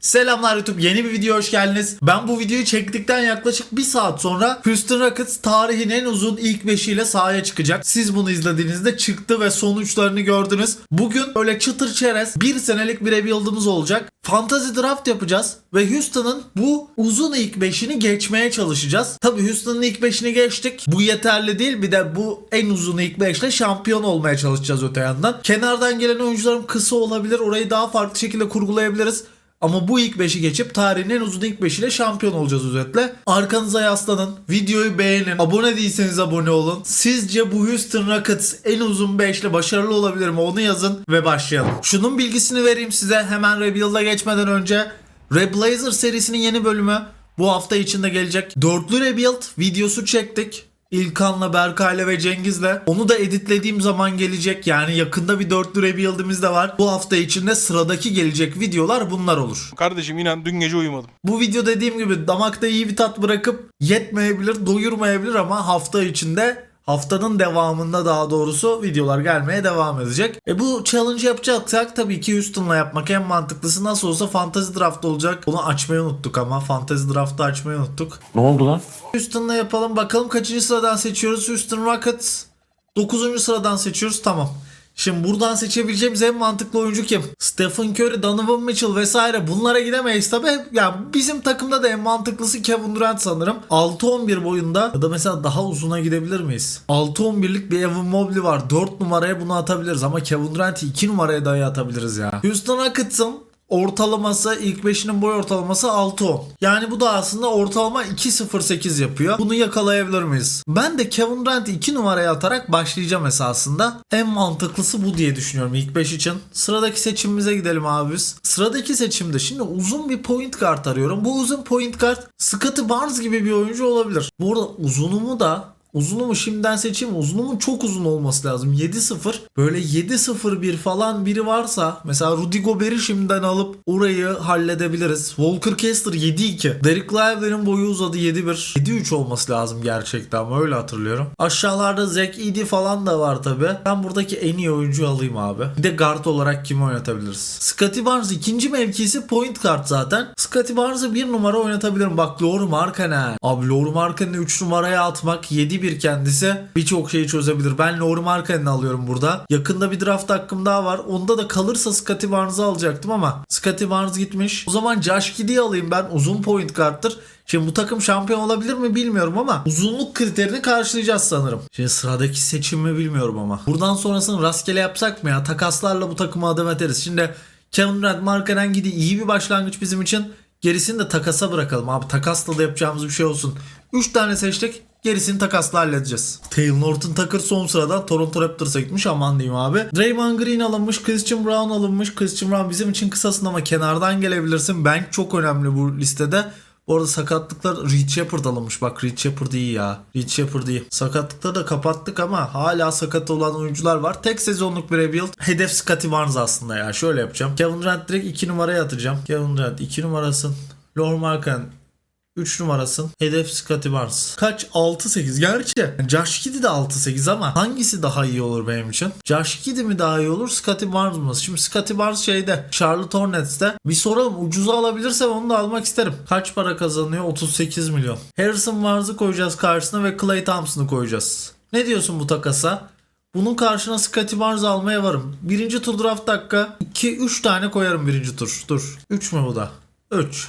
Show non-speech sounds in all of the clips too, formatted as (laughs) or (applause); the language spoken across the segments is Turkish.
Selamlar YouTube yeni bir video hoş geldiniz. Ben bu videoyu çektikten yaklaşık bir saat sonra Houston Rockets tarihin en uzun ilk beşiyle sahaya çıkacak. Siz bunu izlediğinizde çıktı ve sonuçlarını gördünüz. Bugün öyle çıtır çerez bir senelik bir rebuild'ımız olacak. Fantasy draft yapacağız ve Houston'ın bu uzun ilk beşini geçmeye çalışacağız. Tabii Houston'ın ilk beşini geçtik. Bu yeterli değil bir de bu en uzun ilk beşle şampiyon olmaya çalışacağız öte yandan. Kenardan gelen oyuncularım kısa olabilir. Orayı daha farklı şekilde kurgulayabiliriz. Ama bu ilk 5'i geçip tarihin en uzun ilk 5 ile şampiyon olacağız özetle. Arkanıza yaslanın. Videoyu beğenin. Abone değilseniz abone olun. Sizce bu Houston Rockets en uzun 5 ile başarılı olabilir mi? Onu yazın ve başlayalım. Şunun bilgisini vereyim size hemen Rebuild'a geçmeden önce. Reblazer serisinin yeni bölümü bu hafta içinde gelecek. Dörtlü Rebuild videosu çektik. İlkan'la, Berkay'la ve Cengiz'le. Onu da editlediğim zaman gelecek. Yani yakında bir dörtlü rebuild'imiz de var. Bu hafta içinde sıradaki gelecek videolar bunlar olur. Kardeşim inan dün gece uyumadım. Bu video dediğim gibi damakta iyi bir tat bırakıp yetmeyebilir, doyurmayabilir ama hafta içinde haftanın devamında daha doğrusu videolar gelmeye devam edecek. E bu challenge yapacaksak tabii ki Houston'la yapmak en mantıklısı nasıl olsa fantasy draft olacak. Bunu açmayı unuttuk ama fantasy draft'ı açmayı unuttuk. Ne oldu lan? Houston'la yapalım. Bakalım kaçıncı sıradan seçiyoruz. Houston Rockets 9. sıradan seçiyoruz. Tamam. Şimdi buradan seçebileceğimiz en mantıklı oyuncu kim? Stephen Curry, Donovan Mitchell vesaire bunlara gidemeyiz tabi. Yani bizim takımda da en mantıklısı Kevin Durant sanırım. 6-11 boyunda ya da mesela daha uzuna gidebilir miyiz? 6-11'lik bir Evan Mobley var. 4 numaraya bunu atabiliriz ama Kevin Durant'i 2 numaraya dahi atabiliriz ya. Houston Rockets'ın ortalaması ilk 5'inin boy ortalaması 6-10. Yani bu da aslında ortalama 2.08 yapıyor. Bunu yakalayabilir miyiz? Ben de Kevin Durant'i 2 numaraya atarak başlayacağım esasında. En mantıklısı bu diye düşünüyorum ilk 5 için. Sıradaki seçimimize gidelim abi. Sıradaki seçimde şimdi uzun bir point guard arıyorum. Bu uzun point guard Scottie Barnes gibi bir oyuncu olabilir. Bu arada uzunumu da Uzunumu şimdiden seçeyim. Uzunumun çok uzun olması lazım. 7-0. Böyle 7-0-1 falan biri varsa mesela Rudy Gobert'i şimdiden alıp orayı halledebiliriz. Walker Kessler 7-2. Derek Lively'nin boyu uzadı 7-1. 7-3 olması lazım gerçekten ama öyle hatırlıyorum. Aşağılarda Zach Edey falan da var tabi. Ben buradaki en iyi oyuncuyu alayım abi. Bir de guard olarak kimi oynatabiliriz? Scottie Barnes ikinci mevkisi point guard zaten. Scottie Barnes'ı bir numara oynatabilirim. Bak Lauri Markkanen. Abi Lauri Markkanen'i 3 numaraya atmak 7 bir kendisi birçok şeyi çözebilir. Ben Lauri Markkanen'i alıyorum burada. Yakında bir draft hakkım daha var. Onda da kalırsa Scottie Barnes'ı alacaktım ama Scottie Barnes gitmiş. O zaman Josh Giddey'i alayım ben. Uzun point guard'tır. Şimdi bu takım şampiyon olabilir mi bilmiyorum ama uzunluk kriterini karşılayacağız sanırım. Şimdi sıradaki seçim mi bilmiyorum ama. Buradan sonrasını rastgele yapsak mı ya? Takaslarla bu takımı adım ederiz. Şimdi Kevin Durant, Markkanen Giddey iyi bir başlangıç bizim için. Gerisini de takasa bırakalım abi. Takasla da yapacağımız bir şey olsun. 3 tane seçtik. Gerisini takasla halledeceğiz. Taylor Norton Tucker son sıradan Toronto Raptors'a gitmiş aman diyeyim abi. Draymond Green alınmış, Christian Brown alınmış. Christian Brown bizim için kısasın ama kenardan gelebilirsin. Bank çok önemli bu listede. Bu arada sakatlıklar Reed Shepard alınmış. Bak Reed Shepard iyi ya. Reed Shepard iyi. Sakatlıkları da kapattık ama hala sakat olan oyuncular var. Tek sezonluk bir rebuild. Hedef Scottie Barnes aslında ya. Şöyle yapacağım. Kevin Durant direkt 2 numaraya atacağım. Kevin Durant 2 numarasın. Laurie Markkanen 3 numarasın. Hedef Scottie Barnes. Kaç? 6-8. Gerçi Josh Giddey de 6-8 ama hangisi daha iyi olur benim için? Josh Giddey mi daha iyi olur? Scottie Barnes mı? Şimdi Scottie Barnes şeyde Charlotte Hornets'te. Bir soralım. Ucuza alabilirsem onu da almak isterim. Kaç para kazanıyor? 38 milyon. Harrison Barnes'ı koyacağız karşısına ve Clay Thompson'ı koyacağız. Ne diyorsun bu takasa? Bunun karşına Scottie Barnes almaya varım. Birinci tur draft dakika 2-3 tane koyarım birinci tur. Dur. 3 mü bu da? 3.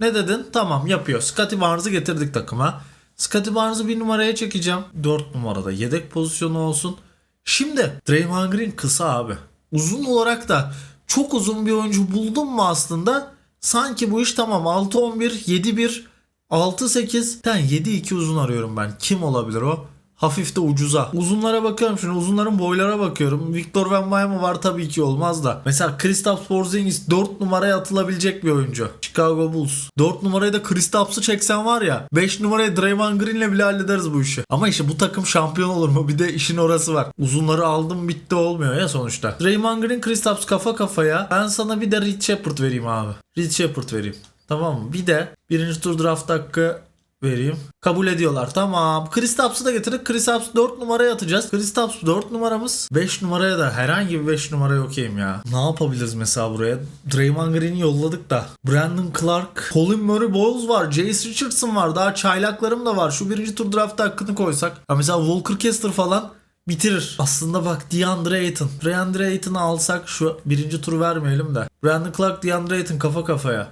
Ne dedin? Tamam yapıyor. Scottie Barnes'ı getirdik takıma. Scottie Barnes'ı bir numaraya çekeceğim. 4 numarada yedek pozisyonu olsun. Şimdi Draymond Green kısa abi. Uzun olarak da çok uzun bir oyuncu buldum mu aslında? Sanki bu iş tamam. 6-11, 7-1, 6-8. Ben 7-2 uzun arıyorum ben. Kim olabilir o? Hafif de ucuza. Uzunlara bakıyorum şimdi uzunların boylara bakıyorum. Victor Wembanyama var tabii ki olmaz da. Mesela Kristaps Porzingis 4 numaraya atılabilecek bir oyuncu. Chicago Bulls. 4 numaraya da Kristaps'ı çeksen var ya 5 numaraya Draymond Green'le bile hallederiz bu işi. Ama işte bu takım şampiyon olur mu? Bir de işin orası var. Uzunları aldım bitti olmuyor ya sonuçta. Draymond Green Kristaps kafa kafaya. Ben sana bir de Reed Shepard vereyim abi. Reed Shepard vereyim. Tamam mı? Bir de birinci tur draft hakkı vereyim. Kabul ediyorlar. Tamam. Kristaps'ı da getirdik. Kristaps 4 numaraya atacağız. Kristaps 4 numaramız. 5 numaraya da herhangi bir 5 numaraya okeyim ya. Ne yapabiliriz mesela buraya? Draymond Green'i yolladık da. Brandon Clark. Colin Murray Bowles var. Jace Richardson var. Daha çaylaklarım da var. Şu birinci tur draft hakkını koysak. Ya mesela Walker Kessler falan bitirir. Aslında bak DeAndre Ayton. DeAndre Ayton'u alsak şu birinci turu vermeyelim de. Brandon Clark, DeAndre Ayton kafa kafaya.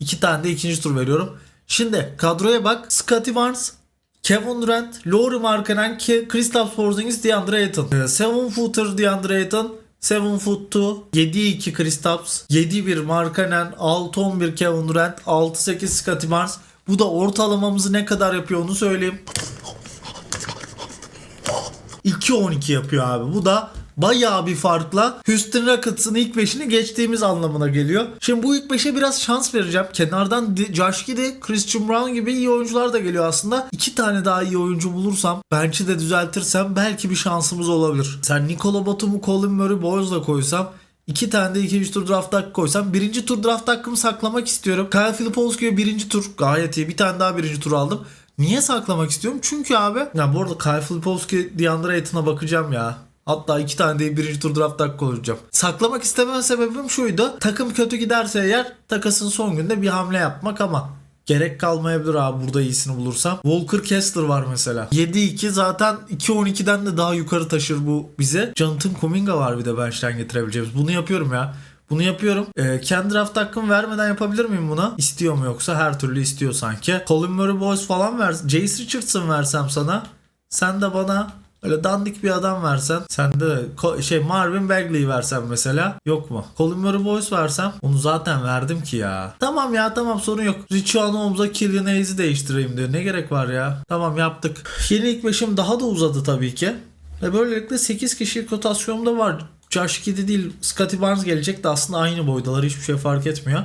İki tane de ikinci tur veriyorum. Şimdi kadroya bak. Scotty Barnes, Kevin Durant, Laurie Markkanen, Kristaps Porzingis, DeAndre Ayton. 7 footer DeAndre Ayton. 7 foot 2, 7-2 Kristaps, 7-1 Markkanen, 6-11 Kevin Durant, 6-8 Scotty Barnes. Bu da ortalamamızı ne kadar yapıyor onu söyleyeyim. 2-12 yapıyor abi. Bu da bayağı bir farkla Houston Rockets'ın ilk 5'ini geçtiğimiz anlamına geliyor. Şimdi bu ilk 5'e biraz şans vereceğim. Kenardan Josh Giddey, Christian Brown gibi iyi oyuncular da geliyor aslında. İki tane daha iyi oyuncu bulursam, bench'i de düzeltirsem belki bir şansımız olabilir. Sen Nikola Batum'u Colin Murray Boyles'la koysam İki tane de ikinci tur draft hakkı koysam birinci tur draft hakkımı saklamak istiyorum. Kyle Filipowski'ye birinci tur gayet iyi. Bir tane daha birinci tur aldım. Niye saklamak istiyorum? Çünkü abi ya bu arada Kyle Filipowski DeAndre Ayton'a bakacağım ya. Hatta iki tane de birinci tur draft hakkı koyacağım. Saklamak istemem sebebim şuydu. Takım kötü giderse eğer takasın son günde bir hamle yapmak ama Gerek kalmayabilir abi burada iyisini bulursam. Walker Kessler var mesela. 7-2 zaten 2-12'den de daha yukarı taşır bu bize. Jonathan Kuminga var bir de bench'ten getirebileceğimiz. Bunu yapıyorum ya. Bunu yapıyorum. Ee, kendi draft hakkımı vermeden yapabilir miyim buna? İstiyor mu yoksa? Her türlü istiyor sanki. Colin Murray Boys falan ver. Jace Richardson versem sana. Sen de bana Öyle dandik bir adam versen. Sen de şey Marvin Bagley versen mesela. Yok mu? Colin Murray Boyce versem. Onu zaten verdim ki ya. Tamam ya tamam sorun yok. Richie Holmes'a Killian Hayes'i değiştireyim diyor. Ne gerek var ya? Tamam yaptık. Yeni ilk beşim daha da uzadı tabii ki. Ve böylelikle 8 kişilik rotasyonda var. Josh Giddey değil Scotty Barnes gelecek de aslında aynı boydalar. Hiçbir şey fark etmiyor.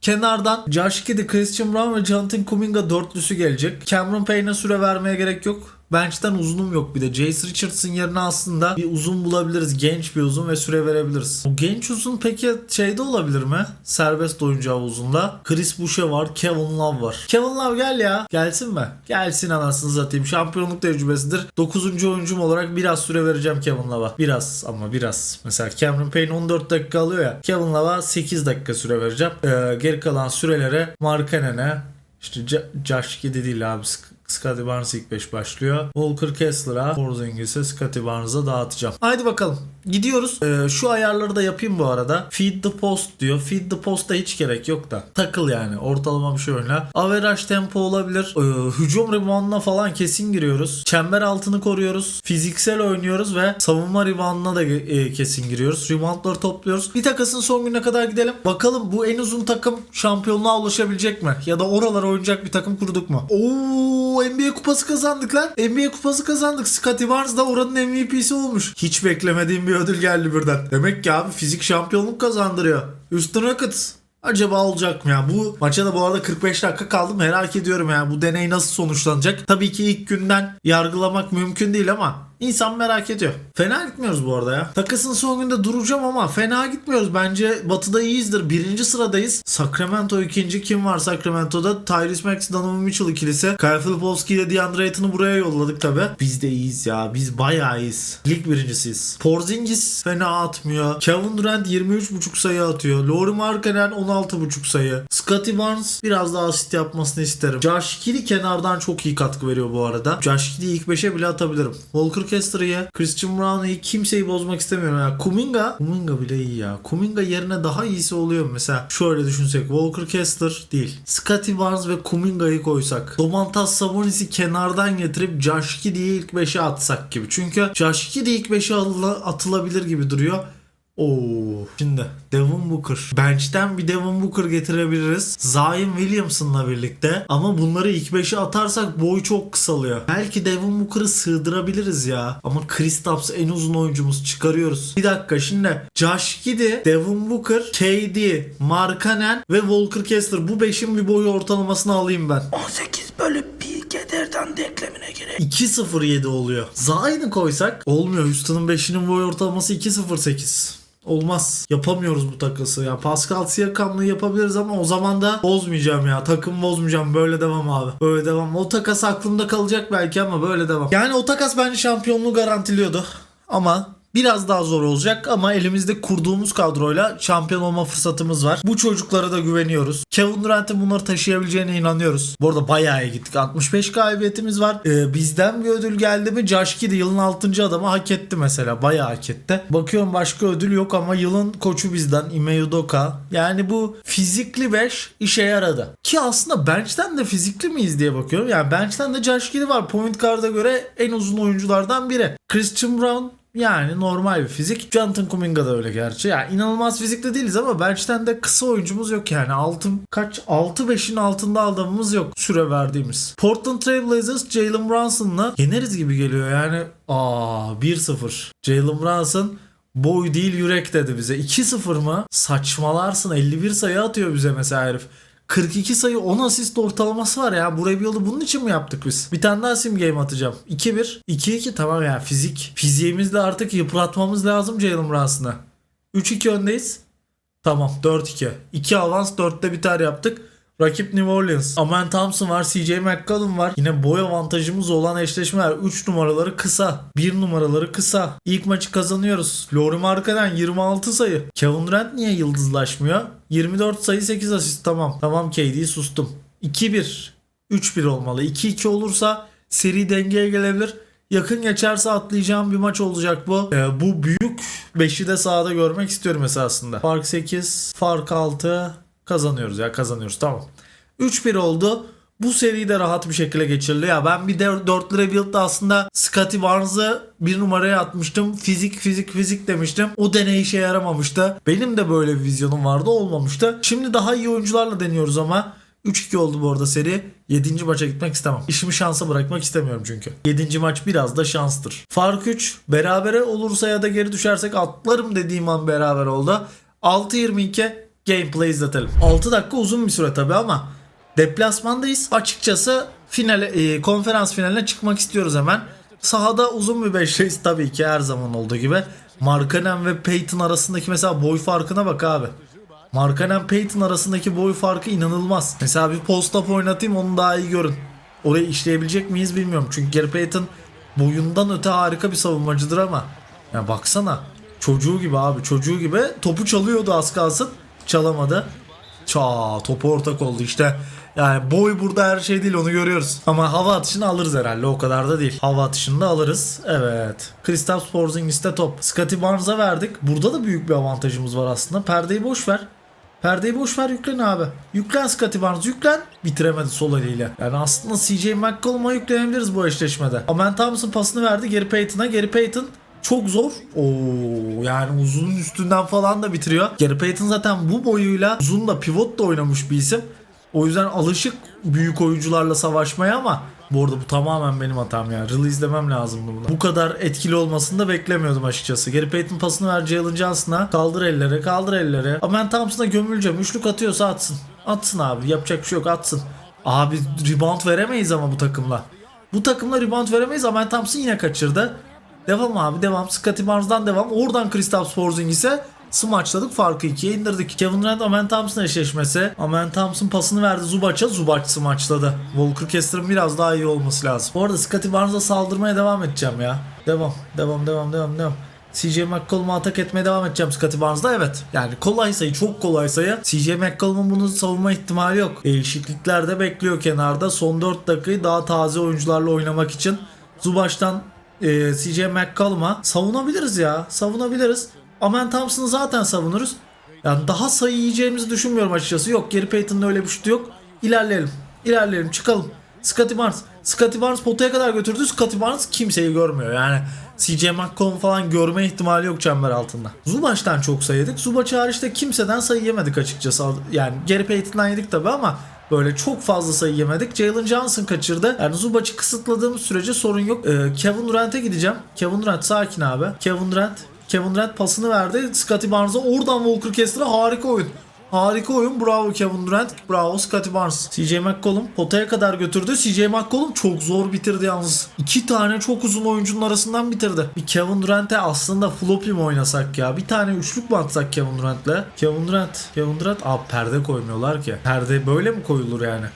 Kenardan Josh Giddey, Christian Brown ve Jonathan Kuminga dörtlüsü gelecek. Cameron Payne'e süre vermeye gerek yok. Bench'ten uzunum yok bir de. Jace Richardson yerine aslında bir uzun bulabiliriz. Genç bir uzun ve süre verebiliriz. O genç uzun peki şeyde olabilir mi? Serbest oyuncu havuzunda. Chris Boucher var. Kevin Love var. Kevin Love gel ya. Gelsin mi? Gelsin anasını satayım. Şampiyonluk tecrübesidir. 9. oyuncum olarak biraz süre vereceğim Kevin Love'a. Biraz ama biraz. Mesela Cameron Payne 14 dakika alıyor ya. Kevin Love'a 8 dakika süre vereceğim. Ee, geri kalan sürelere Markkanen'e işte Josh Giddey değil abi. Scotty Barnes ilk 5 başlıyor. Walker Kessler'a, Porzingis'e, Scotty Barnes'a dağıtacağım. Haydi bakalım. Gidiyoruz. Ee, şu ayarları da yapayım bu arada. Feed the post diyor. Feed the post'a hiç gerek yok da. Takıl yani. Ortalama bir şey oyna. Average tempo olabilir. Ee, hücum reboundına falan kesin giriyoruz. Çember altını koruyoruz. Fiziksel oynuyoruz ve savunma reboundına da e, kesin giriyoruz. Reboundları topluyoruz. Bir takasın son gününe kadar gidelim. Bakalım bu en uzun takım şampiyonluğa ulaşabilecek mi? Ya da oralara oynayacak bir takım kurduk mu? Oo NBA kupası kazandık lan. NBA kupası kazandık. Scotty Barnes da oranın MVP'si olmuş. Hiç beklemediğim bir ödül geldi birden. Demek ki abi fizik şampiyonluk kazandırıyor. Houston Rockets. Acaba olacak mı ya? Bu maça da bu arada 45 dakika kaldım. Merak ediyorum ya bu deney nasıl sonuçlanacak? Tabii ki ilk günden yargılamak mümkün değil ama insan merak ediyor. Fena gitmiyoruz bu arada ya. Takasın son günde duracağım ama fena gitmiyoruz. Bence batıda iyiyizdir. Birinci sıradayız. Sacramento ikinci. Kim var Sacramento'da? Tyrese Maxey, Donovan Mitchell ikilisi. Kyle Filipowski ile DeAndre Ayton'u buraya yolladık tabi. Biz de iyiyiz ya. Biz bayağı iyiyiz. Lig birincisiyiz. Porzingis fena atmıyor. Kevin Durant 23.5 sayı atıyor. Laurie Markkanen 16.5 sayı. Scotty Barnes biraz daha asist yapmasını isterim. Josh Giddey kenardan çok iyi katkı veriyor bu arada. Josh Giddey'i ilk 5'e bile atabilirim. Walker iyi. Christian Brown'u iyi. Kimseyi bozmak istemiyorum ya. Kuminga. Kuminga bile iyi ya. Kuminga yerine daha iyisi oluyor mesela. Şöyle düşünsek. Walker Kessler değil. Scotty Barnes ve Kuminga'yı koysak. Domantas Sabonis'i kenardan getirip Josh Giddey'i ilk 5'e atsak gibi. Çünkü Josh Giddey ilk 5'e atıla- atılabilir gibi duruyor. Oo. Şimdi Devin Booker. Bench'ten bir Devin Booker getirebiliriz. Zion Williamson'la birlikte. Ama bunları ilk 5'e atarsak boy çok kısalıyor. Belki Devin Booker'ı sığdırabiliriz ya. Ama Kristaps en uzun oyuncumuz çıkarıyoruz. Bir dakika şimdi Josh Giddey, Devin Booker, KD, Markkanen ve Walker Kessler. Bu 5'in bir boyu ortalamasını alayım ben. 18 bölü 1 kederden denklemine gerek. 2.07 oluyor. Zion'ı koysak olmuyor. Houston'ın 5'inin boy ortalaması 2.08. Olmaz. Yapamıyoruz bu takası. Ya Pascal Siakam'la yapabiliriz ama o zaman da bozmayacağım ya. Takım bozmayacağım. Böyle devam abi. Böyle devam. O takas aklımda kalacak belki ama böyle devam. Yani o takas bence şampiyonluğu garantiliyordu. Ama Biraz daha zor olacak ama elimizde kurduğumuz kadroyla şampiyon olma fırsatımız var. Bu çocuklara da güveniyoruz. Kevin Durant'in bunları taşıyabileceğine inanıyoruz. Bu arada bayağı iyi gittik. 65 galibiyetimiz var. Ee, bizden bir ödül geldi mi? Josh Giddey yılın 6. adamı hak etti mesela. Bayağı hak etti. Bakıyorum başka ödül yok ama yılın koçu bizden. Ime Udoka. Yani bu fizikli 5 işe yaradı. Ki aslında bench'ten de fizikli miyiz diye bakıyorum. Yani bench'ten de Josh var. Point guard'a göre en uzun oyunculardan biri. Christian Brown yani normal bir fizik. Jonathan Kuminga da öyle gerçi. Yani inanılmaz fizikli değiliz ama bench'ten de kısa oyuncumuz yok yani. Altı, kaç? 6-5'in altında adamımız yok süre verdiğimiz. Portland Trail Blazers Jalen Brunson'la yeneriz gibi geliyor yani. Aa 1-0. Jalen Brunson boy değil yürek dedi bize. 2-0 mı? Saçmalarsın. 51 sayı atıyor bize mesela herif. 42 sayı 10 asist ortalaması var ya. Bir yolu bunun için mi yaptık biz? Bir tane daha sim game atacağım. 2-1. 2-2 tamam ya fizik. Fiziğimizle artık yıpratmamız lazım Jalen Brunson'ı. 3-2 öndeyiz. Tamam 4-2. 2 avans 4'te biter yaptık. Rakip New Orleans. Aman Thompson var. CJ McCollum var. Yine boy avantajımız olan eşleşmeler. 3 numaraları kısa. 1 numaraları kısa. İlk maçı kazanıyoruz. Laurie Markkanen 26 sayı. Kevin Durant niye yıldızlaşmıyor? 24 sayı 8 asist. Tamam. Tamam KD sustum. 2-1. 3-1 olmalı. 2-2 olursa seri dengeye gelebilir. Yakın geçerse atlayacağım bir maç olacak bu. Ee, bu büyük 5'i de sahada görmek istiyorum esasında. Fark 8, fark 6 kazanıyoruz ya kazanıyoruz tamam. 3-1 oldu. Bu seri de rahat bir şekilde geçirildi. Ya ben bir de 4 lira build'da aslında Scotty Barnes'ı bir numaraya atmıştım. Fizik fizik fizik demiştim. O deney işe yaramamıştı. Benim de böyle bir vizyonum vardı olmamıştı. Şimdi daha iyi oyuncularla deniyoruz ama 3-2 oldu bu arada seri. 7. maça gitmek istemem. İşimi şansa bırakmak istemiyorum çünkü. 7. maç biraz da şanstır. Fark 3. Berabere olursa ya da geri düşersek atlarım dediğim an beraber oldu. 6-22 gameplay izletelim. 6 dakika uzun bir süre tabi ama deplasmandayız. Açıkçası finale, e, konferans finaline çıkmak istiyoruz hemen. Sahada uzun bir beşteyiz tabii ki her zaman olduğu gibi. Markkanen ve Peyton arasındaki mesela boy farkına bak abi. Markkanen Peyton arasındaki boy farkı inanılmaz. Mesela bir post-up oynatayım onu daha iyi görün. Orayı işleyebilecek miyiz bilmiyorum. Çünkü Gary Payton boyundan öte harika bir savunmacıdır ama. Ya baksana. Çocuğu gibi abi çocuğu gibi. Topu çalıyordu az kalsın. Çalamadı. Ça topu ortak oldu işte. Yani boy burada her şey değil onu görüyoruz. Ama hava atışını alırız herhalde o kadar da değil. Hava atışını da alırız. Evet. Kristaps Porzingis'te top. Scotty Barnes'a verdik. Burada da büyük bir avantajımız var aslında. Perdeyi boş ver. Perdeyi boş ver yüklen abi. Yüklen Scotty Barnes yüklen. Bitiremedi sol eliyle. Yani aslında CJ McCollum'a yüklenebiliriz bu eşleşmede. Aman Thompson pasını verdi Gary Payton'a. Gary Payton çok zor. Oo yani uzunun üstünden falan da bitiriyor. Gary Payton zaten bu boyuyla uzun da pivot da oynamış bir isim. O yüzden alışık büyük oyuncularla savaşmaya ama bu arada bu tamamen benim hatam ya. Release'lemem lazımdı bunu. Bu kadar etkili olmasını da beklemiyordum açıkçası. Gary Payton pasını ver Jalen Johnson'a. Kaldır elleri, kaldır elleri. Aman Thompson'a gömüleceğim. Üçlük atıyorsa atsın. Atsın abi. Yapacak bir şey yok atsın. Abi rebound veremeyiz ama bu takımla. Bu takımla rebound veremeyiz. Aman Thompson yine kaçırdı. Devam abi devam. Scotty Barnes'dan devam. Oradan Kristaps Porzingis'e smaçladık farkı ikiye indirdik. Kevin Durant Amen Thompson eşleşmesi. Amen Thompson pasını verdi Zubac'a. Zubac smaçladı. Walker Kessler'ın biraz daha iyi olması lazım. Bu arada Scotty Barnes'a saldırmaya devam edeceğim ya. Devam devam devam devam devam. CJ McCollum'a atak etmeye devam edeceğim Scotty Barnes'da evet. Yani kolay sayı çok kolay sayı. CJ McCollum'un bunu savunma ihtimali yok. Değişiklikler de bekliyor kenarda. Son 4 dakikayı daha taze oyuncularla oynamak için. Zubac'tan e, CJ McCollum'a savunabiliriz ya. Savunabiliriz. Aman Thompson'ı zaten savunuruz. Yani daha sayı yiyeceğimizi düşünmüyorum açıkçası. Yok Gary Payton'da öyle bir şutu yok. İlerleyelim. İlerleyelim çıkalım. Scotty Barnes. Scotty Barnes potaya kadar götürdü. Scotty Barnes kimseyi görmüyor. Yani CJ McCollum falan görme ihtimali yok çember altında. Zubac'tan çok sayı yedik. Zubac hariçte kimseden sayı yemedik açıkçası. Yani Gary Payton'dan yedik tabi ama Böyle çok fazla sayı yemedik. Jalen Johnson kaçırdı. Yani Zubac'ı kısıtladığımız sürece sorun yok. Ee, Kevin Durant'e gideceğim. Kevin Durant sakin abi. Kevin Durant Kevin Durant pasını verdi. Scotty Barnes'a oradan Walker Kessler'a harika oyun. Harika oyun. Bravo Kevin Durant. Bravo Scottie Barnes. CJ McCollum potaya kadar götürdü. CJ McCollum çok zor bitirdi yalnız. İki tane çok uzun oyuncunun arasından bitirdi. Bir Kevin Durant'e aslında floppy mi oynasak ya? Bir tane üçlük mü atsak Kevin Durant'le? Kevin Durant. Kevin Durant. Aa perde koymuyorlar ki. Perde böyle mi koyulur yani?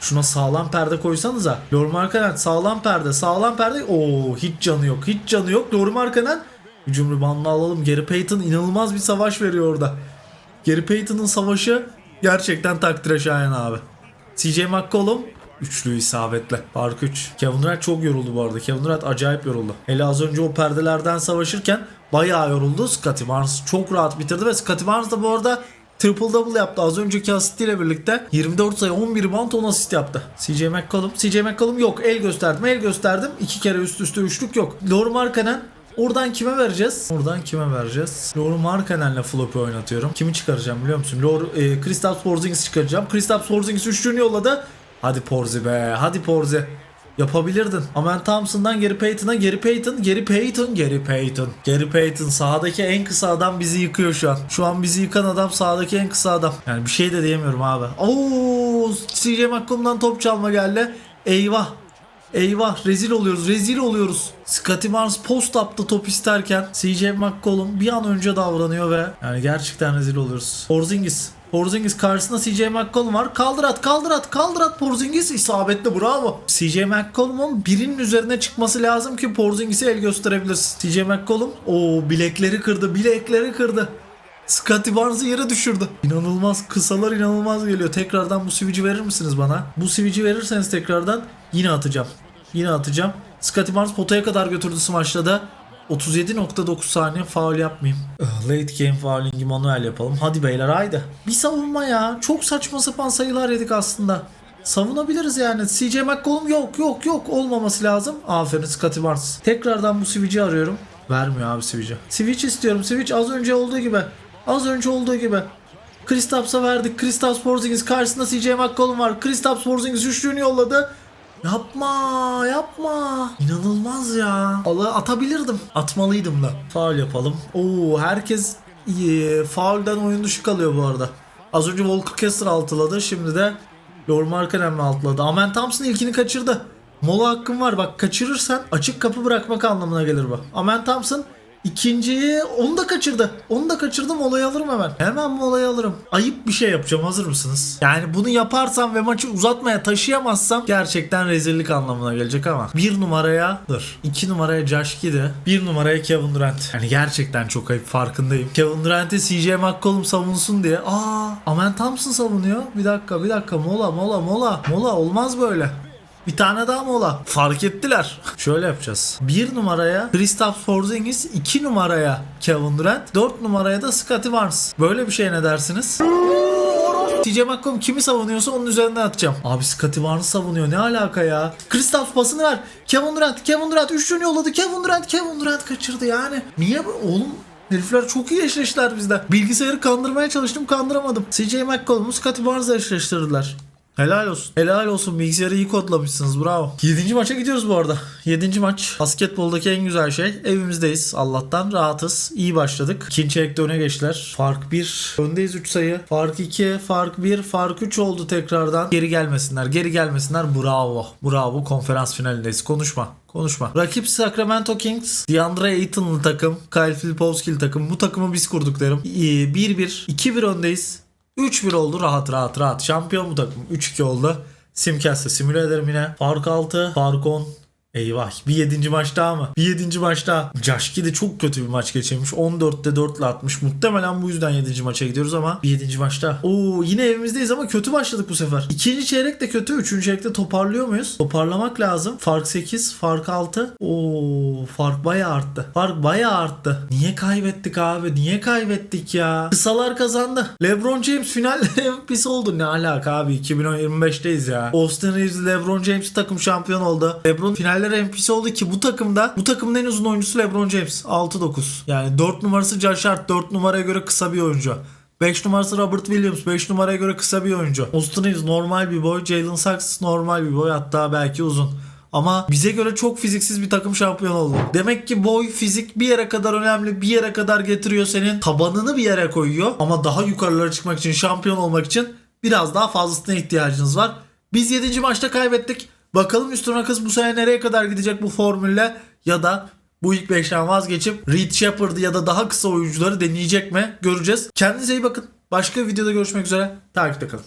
Şuna sağlam perde koysanıza. Lor Markkanen sağlam perde sağlam perde. Oo hiç canı yok hiç canı yok. Lor Markkanen hücum alalım. Gary Payton inanılmaz bir savaş veriyor orada. Gary Payton'ın savaşı gerçekten takdire şayan abi. CJ McCollum üçlü isabetle. Fark 3. Kevin Durant çok yoruldu bu arada. Kevin Durant acayip yoruldu. Hele az önce o perdelerden savaşırken bayağı yoruldu. Scottie Barnes çok rahat bitirdi ve Scottie Barnes da bu arada triple double yaptı. Az önceki asistiyle birlikte 24 sayı 11 rebound 10 asist yaptı. CJ McCollum. CJ McCollum yok. El gösterdim. El gösterdim. İki kere üst üste üçlük yok. Lauri Markkanen Oradan kime vereceğiz? Oradan kime vereceğiz? Lauri Markkanen'le floppy oynatıyorum. Kimi çıkaracağım biliyor musun? Lauri, e, Kristaps Porzingis çıkaracağım. Kristaps Porzingis üçlüğünü yolladı. Hadi Porzi be. Hadi Porzi. Yapabilirdin. Aman Thompson'dan Gary Payton'a Gary Payton, Gary Payton, Gary Payton. Gary Payton sahadaki en kısa adam bizi yıkıyor şu an. Şu an bizi yıkan adam sahadaki en kısa adam. Yani bir şey de diyemiyorum abi. Oo, CJ McCollum'dan top çalma geldi. Eyvah. Eyvah rezil oluyoruz rezil oluyoruz. Scottie Barnes post up'ta top isterken CJ McCollum bir an önce davranıyor ve yani gerçekten rezil oluyoruz. Porzingis. Porzingis karşısında CJ McCollum var. Kaldır at kaldır at kaldır at Porzingis isabetli bravo. CJ McCollum'un birinin üzerine çıkması lazım ki Porzingis'e el gösterebilirsin. CJ McCollum o bilekleri kırdı bilekleri kırdı. Scottie Barnes'ı yere düşürdü. İnanılmaz kısalar inanılmaz geliyor. Tekrardan bu switch'i verir misiniz bana? Bu switch'i verirseniz tekrardan yine atacağım. Yine atacağım. Scottie Barnes potaya kadar götürdü smaçta 37.9 saniye faul yapmayayım. Late game fouling manuel yapalım. Hadi beyler haydi. Bir savunma ya. Çok saçma sapan sayılar yedik aslında. Savunabiliriz yani. CJ McCollum yok yok yok olmaması lazım. Aferin Scottie Barnes. Tekrardan bu switch'i arıyorum. Vermiyor abi switch'i. Switch istiyorum. Switch az önce olduğu gibi. Az önce olduğu gibi. Kristaps'a verdik. Kristaps Porzingis karşısında CJ McCollum var. Kristaps Porzingis üçlüğünü yolladı. Yapma yapma. İnanılmaz ya. Allah atabilirdim. Atmalıydım da. Faul yapalım. Oo herkes iyi. Faulden oyun dışı kalıyor bu arada. Az önce Walker Kessler altıladı. Şimdi de Lord Markkanen altıladı? Amen Thompson ilkini kaçırdı. Mola hakkın var. Bak kaçırırsan açık kapı bırakmak anlamına gelir bu. Amen Thompson ikinciyi onu da kaçırdı. Onu da kaçırdım molayı alırım hemen. Hemen molayı alırım. Ayıp bir şey yapacağım hazır mısınız? Yani bunu yaparsam ve maçı uzatmaya taşıyamazsam gerçekten rezillik anlamına gelecek ama. Bir numaraya dur. iki numaraya Josh Giddey. Bir numaraya Kevin Durant. Yani gerçekten çok ayıp farkındayım. Kevin Durant'e CJ McCollum savunsun diye. Aa, Amen Thompson savunuyor. Bir dakika bir dakika mola mola mola. Mola olmaz böyle. Bir tane daha mola. Fark ettiler. Şöyle yapacağız. Bir numaraya Kristaps Porzingis, iki numaraya Kevin Durant, dört numaraya da Scottie Barnes. Böyle bir şey ne dersiniz? TJ McCollum kimi savunuyorsa onun üzerinden atacağım. Abi Scottie Barnes savunuyor. Ne alaka ya? Kristaps pasını ver. Kevin Durant, Kevin Durant üçlüğünü yolladı. Kevin Durant, Kevin Durant kaçırdı yani. Niye bu? Oğlum Herifler çok iyi eşleştiler bizde. Bilgisayarı kandırmaya çalıştım kandıramadım. CJ McCollum'u Scottie Barnes'la eşleştirdiler. Helal olsun. Helal olsun. Bilgisayarı iyi kodlamışsınız. Bravo. 7. maça gidiyoruz bu arada. 7. maç. Basketboldaki en güzel şey. Evimizdeyiz. Allah'tan rahatız. İyi başladık. İkinci çeyrekte öne geçtiler. Fark 1. Öndeyiz 3 sayı. Fark 2. Fark 1. Fark 3 oldu tekrardan. Geri gelmesinler. Geri gelmesinler. Bravo. Bravo. Konferans finalindeyiz. Konuşma. Konuşma. Rakip Sacramento Kings. DeAndre Ayton'lı takım. Kyle Filipowski'li takım. Bu takımı biz kurduk derim. İyi, 1-1. 2-1 öndeyiz. 3-1 oldu rahat rahat rahat. Şampiyon bu takım. 3-2 oldu. Simcast'ı simüle ederim yine. Fark 6, fark 10. Eyvah bir 7. maç daha mı? Bir 7. maç daha. Josh de çok kötü bir maç geçirmiş. 14'te 4 ile atmış. Muhtemelen bu yüzden 7. maça gidiyoruz ama bir 7. maçta. Oo yine evimizdeyiz ama kötü başladık bu sefer. İkinci çeyrek de kötü. Üçüncü çeyrekte toparlıyor muyuz? Toparlamak lazım. Fark 8, fark 6. Oo fark bayağı arttı. Fark bayağı arttı. Niye kaybettik abi? Niye kaybettik ya? Kısalar kazandı. LeBron James final (laughs) MVP'si oldu. Ne alaka abi? 2025'teyiz ya. Austin Reeves LeBron James takım şampiyon oldu. LeBron finaller MVP'si oldu ki bu takımda bu takımın en uzun oyuncusu LeBron James. 6-9. Yani 4 numarası Josh Hart. 4 numaraya göre kısa bir oyuncu. 5 numarası Robert Williams. 5 numaraya göre kısa bir oyuncu. Austin Reeves normal bir boy. Jalen Sachs normal bir boy. Hatta belki uzun. Ama bize göre çok fiziksiz bir takım şampiyon oldu. Demek ki boy, fizik bir yere kadar önemli. Bir yere kadar getiriyor senin. Tabanını bir yere koyuyor. Ama daha yukarılara çıkmak için, şampiyon olmak için biraz daha fazlasına ihtiyacınız var. Biz 7. maçta kaybettik. Bakalım Üstün kız bu sene nereye kadar gidecek bu formülle ya da bu ilk 5'ten vazgeçip Reed Shepard'ı ya da daha kısa oyuncuları deneyecek mi? Göreceğiz. Kendinize iyi bakın. Başka bir videoda görüşmek üzere. Takipte kalın.